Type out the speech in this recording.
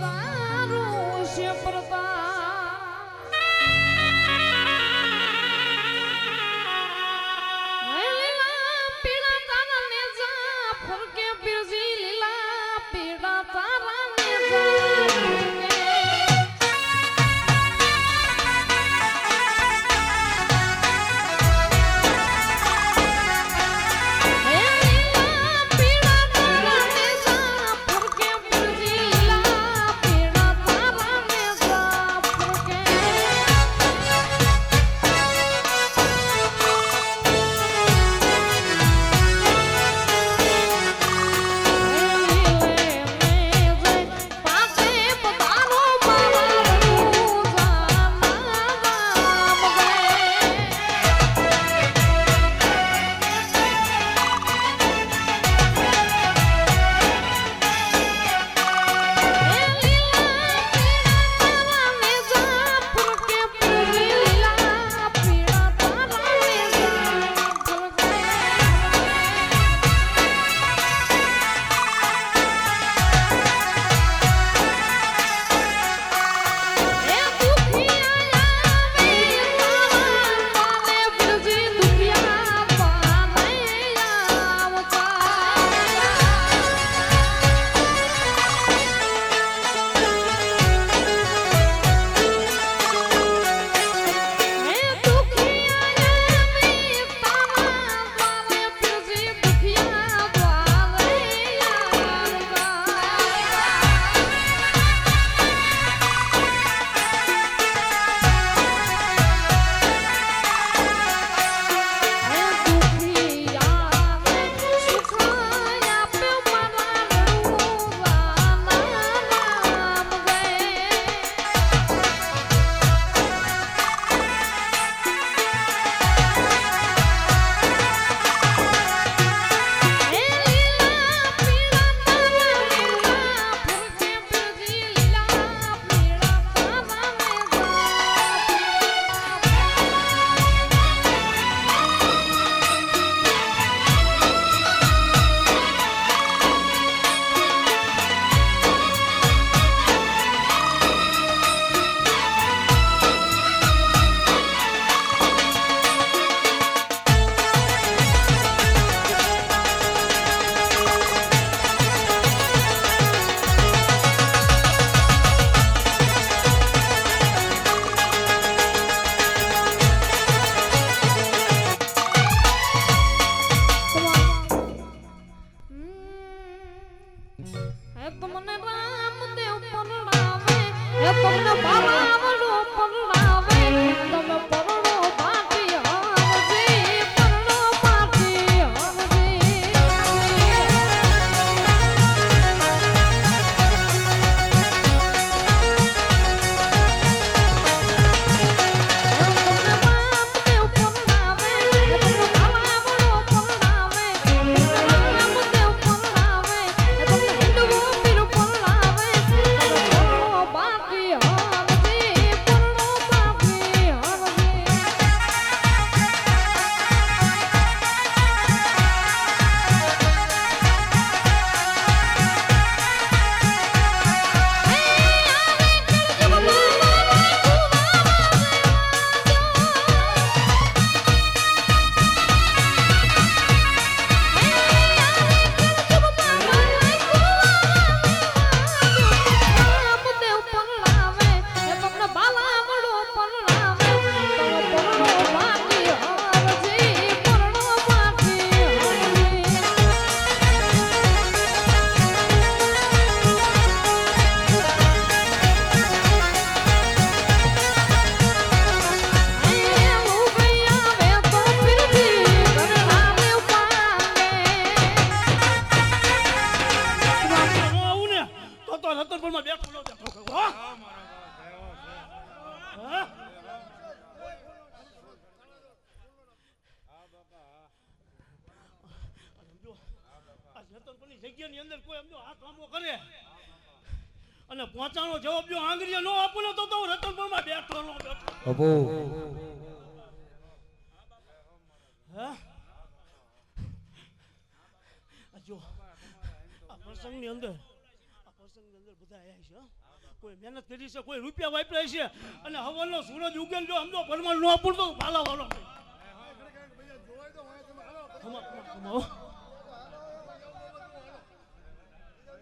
તારું છે પ્રતાપ માં બેઠો નો બેઠો હો જગ્યાની અંદર કોઈ સમજો આ કામો કરે. અને પહોંચાનો જવાબ જો આંગળીએ નો આપું ને તો તો રતનપુરમાં બેઠો નો બેઠો. અબો હે? આ જો આ પ્રસંગની અંદર આ અંદર બધા આવ્યા છે કોઈ મહેનત કરી છે કોઈ રૂપિયા વાપર્યા છે અને હવનનો સૂરજ ઉગેલ જો સમજો પરમાણ ન પૂરતો ભાલા વાળો.